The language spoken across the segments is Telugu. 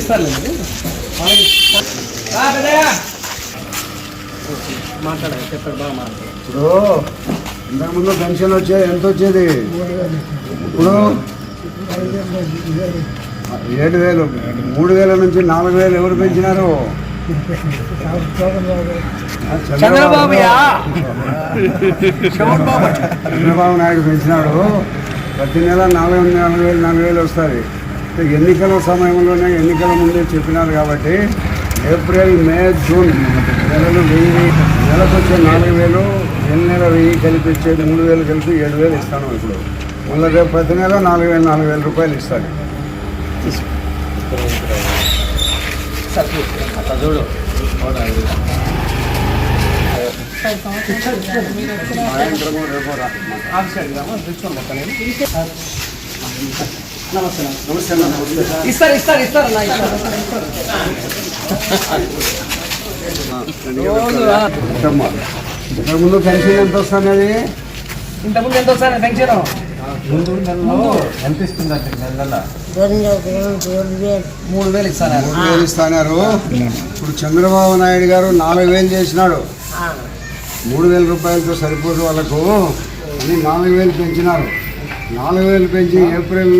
ఇస్తాను మాట్లాడాలి చెప్పాడు బాగా మాట్లాడు ఇప్పుడు ఇంతకుముందు పెన్షన్ వచ్చేది ఎంత వచ్చేది? ఇప్పుడు ఏడు వేలు మూడు వేల నుంచి నాలుగు వేలు ఎవరు పెంచినారు? చంద్రబాబు. చంద్రబాబు నాయుడు పెంచినాడు. ప్రతి నెల నాలుగు నాలుగు వేలు నాలుగు వేలు వస్తుంది. ఎన్నికల సమయంలోనే ఎన్నికల ముందే చెప్పినారు కాబట్టి ఏప్రిల్ మే జూన్ నెలలు వెయ్యి నెలకు వచ్చే నాలుగు వేలు ఎన్ని నెల వెయ్యి కలిపి ఇచ్చేది మూడు వేలు కలిపి ఏడు వేలు ఇస్తాను ఇప్పుడు. మళ్ళీ రేపు ప్రతి నెల నాలుగు వేలు నాలుగు వేల రూపాయలు ఇస్తాను చూడు. సాయంత్రము రేపు రా నమస్తే నమస్తే. ఇస్తారు ఇస్తారు ఇస్తారు అన్న ఇస్తారు. ఇంతకుముందు పెన్షన్ ఎంత వస్తున్నది ఇంతకుముందు ఎంత వస్తారు పెన్షన్? ఎంత ఇస్తుందంటే నెల మూడు వేలు ఇస్తాను మూడు వేలు ఇస్తున్నారు ఇప్పుడు చంద్రబాబు నాయుడు గారు నాలుగు వేలు చేసినాడు. మూడు వేల రూపాయలతో సరిపోదు వాళ్ళకు. అని నాలుగు వేలు పెంచినారు. నాలుగు వేలు పెంచి ఏప్రిల్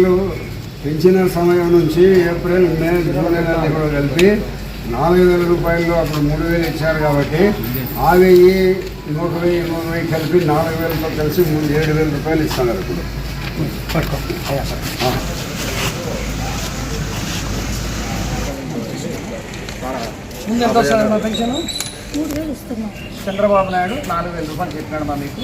పెంచిన సమయం నుంచి ఏప్రిల్ మే జూన్ నెలలు కూడా కలిపి నాలుగు వేల రూపాయలు అప్పుడు మూడు వేలు ఇచ్చారు కాబట్టి ఆ వెయ్యి ఇంకొక వెయ్యి ఇంకొక వెయ్యి కలిపి నాలుగు వేలతో కలిసి మూడు ఏడు వేల రూపాయలు ఇస్తున్నారు ఇప్పుడు. ముందు ఎంత వస్తుంది పెన్షన్? మూడు వేలు ఇస్తున్నాం. చంద్రబాబు నాయుడు నాలుగు వేల రూపాయలు చెప్పినాడు మా మీకు.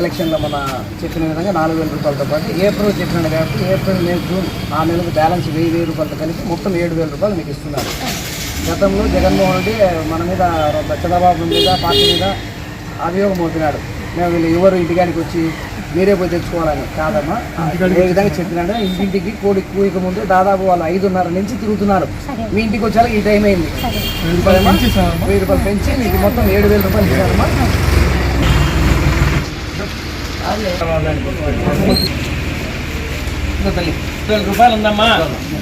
ఎలక్షన్లో మన చెప్పిన విధంగా నాలుగు వేల రూపాయలతో పాటు ఏప్రిల్ చెప్పినాడు కాబట్టి ఏప్రిల్ మే జూన్ ఆ నెలకు బ్యాలెన్స్ వెయ్యి వెయ్యి రూపాయలతో కలిపి మొత్తం ఏడు వేల రూపాయలు మీకు ఇస్తున్నారు. గతంలో జగన్మోహన్ రెడ్డి మన మీద చంద్రబాబు మీద పార్టీ మీద అభియోగం అవుతున్నాడు మేము వీళ్ళు ఎవరు ఇంటికానికి వచ్చి మీరే పోయి తెచ్చుకోవాలని కాదమ్మా. ఏ విధంగా చెప్పినాడు ఇంటింటికి కోడి కూయక ముందు దాదాపు వాళ్ళు ఐదున్నర నుంచి తిరుగుతున్నారు. మీ ఇంటికి వచ్చాక ఈ టైం అయింది. వెయ్యి రూపాయలు పెంచి మీకు మొత్తం ఏడు వేల రూపాయలు ఇచ్చారమ్మా. తల్లి వేల రూపాయలు ఉందమ్మా.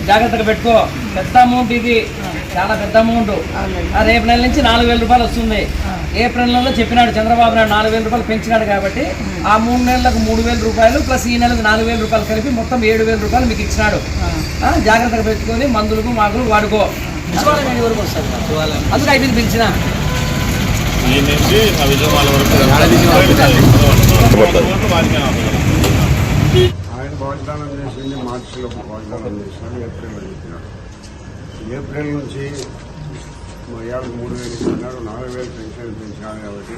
జాగ్రత్తగా పెట్టుకో. పెద్ద అమౌంట్ ఇది. చాలా పెద్ద అమౌంట్ ఆ రేపు నెల నుంచి నాలుగు వేల రూపాయలు వస్తుంది. ఏప్రిల్ నెలలో చెప్పినాడు చంద్రబాబు నాయుడు నాలుగు వేల రూపాయలు పెంచినాడు కాబట్టి ఆ మూడు నెలలకు మూడు వేల రూపాయలు ప్లస్ ఈ నెలకు నాలుగు వేల రూపాయలు కలిపి మొత్తం ఏడు వేల రూపాయలు మీకు ఇచ్చినాడు. ఆ, జాగ్రత్తగా పెట్టుకొని మందులకు మాకులు వాడుకో. సచివాలయం ఎన్ని వరకు అందుకే పిలిచిన. ఆయన వాగ్దానం చేసింది మార్చిలో వాగ్దానం చేసినాడు ఏప్రిల్లో చెప్పినాడు. ఏప్రిల్ నుంచి మూడు వేలు ఇస్తున్నాడు నాలుగు పెంచినాడు కాబట్టి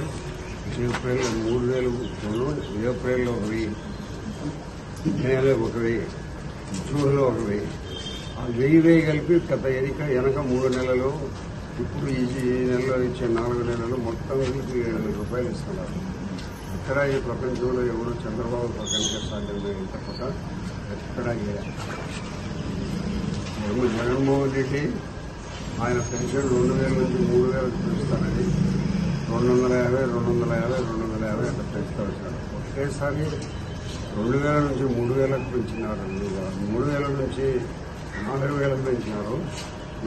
ఏప్రిల్ మూడు వేలు కొను ఏప్రిల్లో ఒకవి మేలో ఒకవి జూన్లో ఒకవి వెయ్యి ఆ వెయ్యి వెయ్యి కలిపి గత ఎనిక వెనక మూడు నెలలు ఇప్పుడు ఈ ఈ నెలలో ఇచ్చే నాలుగు నెలలు మొత్తం కలిపి ఏడు వేల రూపాయలు ఇస్తున్నారు. ఎక్కడ ఈ ప్రపంచంలో ఎవరు చంద్రబాబు పక్కనకే సాధ్యమైన తప్పక ఎక్కడ జగన్మోహన్ రెడ్డి ఆయన పెన్షన్ రెండు వేల నుంచి మూడు వేలకు పెంచుతానని రెండు వందల యాభై రెండు వందల యాభై రెండు వందల యాభై అట్లా పెంచుతూ వచ్చాడు ఒకేసారి రెండు వేల నుంచి మూడు వేలకు పెంచినారు మూడు వేల నుంచి నాలుగు వేలకు పెంచినారు.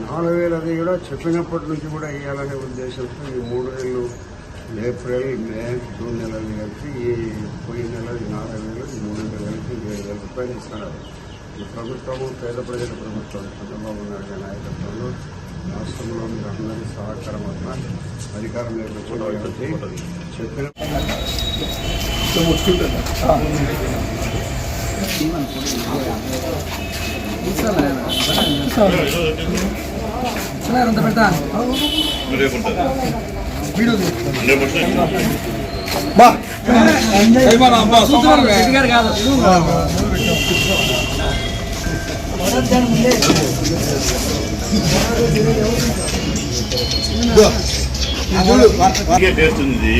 నాలుగు వేలది కూడా చెప్పినప్పటి నుంచి కూడా వేయాలనే ఉద్దేశంతో ఈ మూడు నెలలు ఏప్రిల్ మే జూన్ నెలలు కలిపి ఈ పోయిన నెల ఈ నాలుగు వేలు ఈ మూడు నెలలు కలిపి ఏడు వేల రూపాయలు ఇస్తున్నారు ఈ ప్రభుత్వము పేద ప్రజల ప్రభుత్వం చంద్రబాబు నాయుడు నాయకత్వంలో రాష్ట్రంలోని అందరి సహకారం వల్ల అధికారంలోకి చెప్పిన పెడతా వీడియో రెడ్డి గారు కాదు ఇంకే టేస్ట్ ఉంది